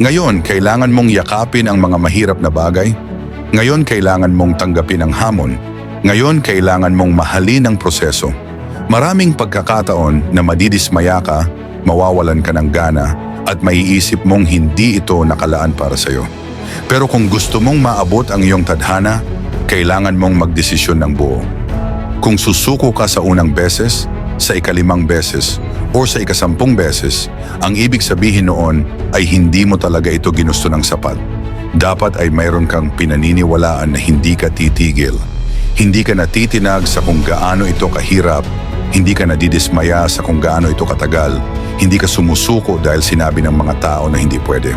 Ngayon, kailangan mong yakapin ang mga mahirap na bagay. Ngayon, kailangan mong tanggapin ang hamon. Ngayon, kailangan mong mahalin ang proseso. Maraming pagkakataon na madidismaya ka, mawawalan ka ng gana, at maiisip mong hindi ito nakalaan para sa'yo. Pero kung gusto mong maabot ang iyong tadhana, kailangan mong magdesisyon ng buo. Kung susuko ka sa unang beses, sa ikalimang beses, o sa ikasampung beses, ang ibig sabihin noon ay hindi mo talaga ito ginusto ng sapat. Dapat ay mayroon kang pinaniniwalaan na hindi ka titigil. Hindi ka natitinag sa kung gaano ito kahirap, hindi ka nadidismaya sa kung gaano ito katagal, hindi ka sumusuko dahil sinabi ng mga tao na hindi pwede.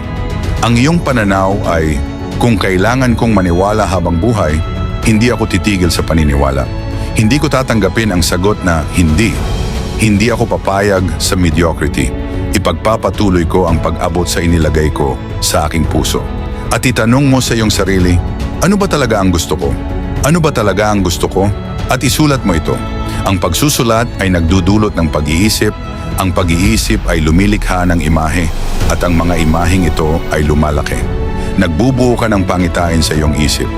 Ang iyong pananaw ay, kung kailangan kong maniwala habang buhay, hindi ako titigil sa paniniwala. Hindi ko tatanggapin ang sagot na hindi. Hindi ako papayag sa mediocrity. Ipagpapatuloy ko ang pag-abot sa inilagay ko sa aking puso. At itanong mo sa iyong sarili, ano ba talaga ang gusto ko? Ano ba talaga ang gusto ko? At isulat mo ito. Ang pagsusulat ay nagdudulot ng pag-iisip, ang pag-iisip ay lumilikha ng imahe, at ang mga imaheng ito ay lumalaki. Nagbubuo ka ng pangitain sa iyong isip.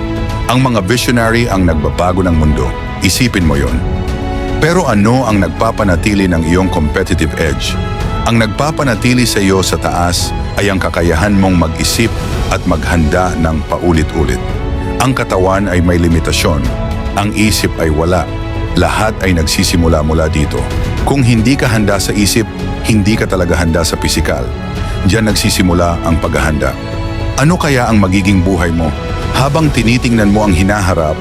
Ang mga visionary ang nagbabago ng mundo. Isipin mo yon. Pero ano ang nagpapanatili ng iyong competitive edge? Ang nagpapanatili sa iyo sa taas ay ang kakayahan mong mag-isip at maghanda ng paulit-ulit. Ang katawan ay may limitasyon. Ang isip ay wala. Lahat ay nagsisimula mula dito. Kung hindi ka handa sa isip, hindi ka talaga handa sa pisikal. Diyan nagsisimula ang paghahanda. Ano kaya ang magiging buhay mo? Habang tinitingnan mo ang hinaharap,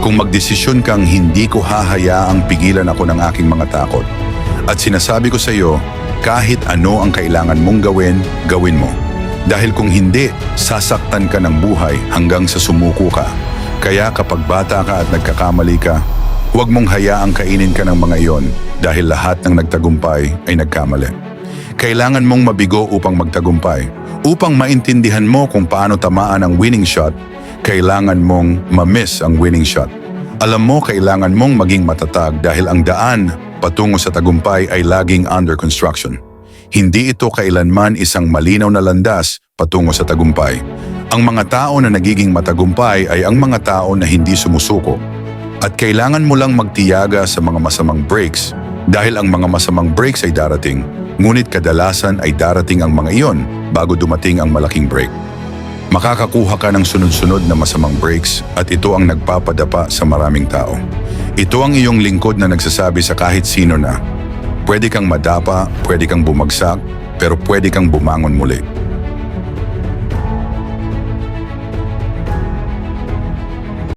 kung magdesisyon kang hindi ko hahayaang pigilan ako ng aking mga takot. At sinasabi ko sa iyo, kahit ano ang kailangan mong gawin, gawin mo. Dahil kung hindi, sasaktan ka ng buhay hanggang sa sumuko ka. Kaya kapag bata ka at nagkakamali ka, huwag mong hayaang kainin ka ng mga iyon dahil lahat ng nagtagumpay ay nagkamali. Kailangan mong mabigo upang magtagumpay. Upang maintindihan mo kung paano tamaan ang winning shot, kailangan mong ma-miss ang winning shot. Alam mo, kailangan mong maging matatag dahil ang daan patungo sa tagumpay ay laging under construction. Hindi ito kailanman isang malinaw na landas patungo sa tagumpay. Ang mga tao na nagiging matagumpay ay ang mga tao na hindi sumusuko. At kailangan mo lang magtiyaga sa mga masamang breaks dahil ang mga masamang breaks ay darating, ngunit kadalasan ay darating ang mga iyon bago dumating ang malaking break. Makakakuha ka ng sunod-sunod na masamang breaks at ito ang nagpapadapa sa maraming tao. Ito ang iyong lingkod na nagsasabi sa kahit sino na, pwede kang madapa, pwede kang bumagsak, pero pwede kang bumangon muli.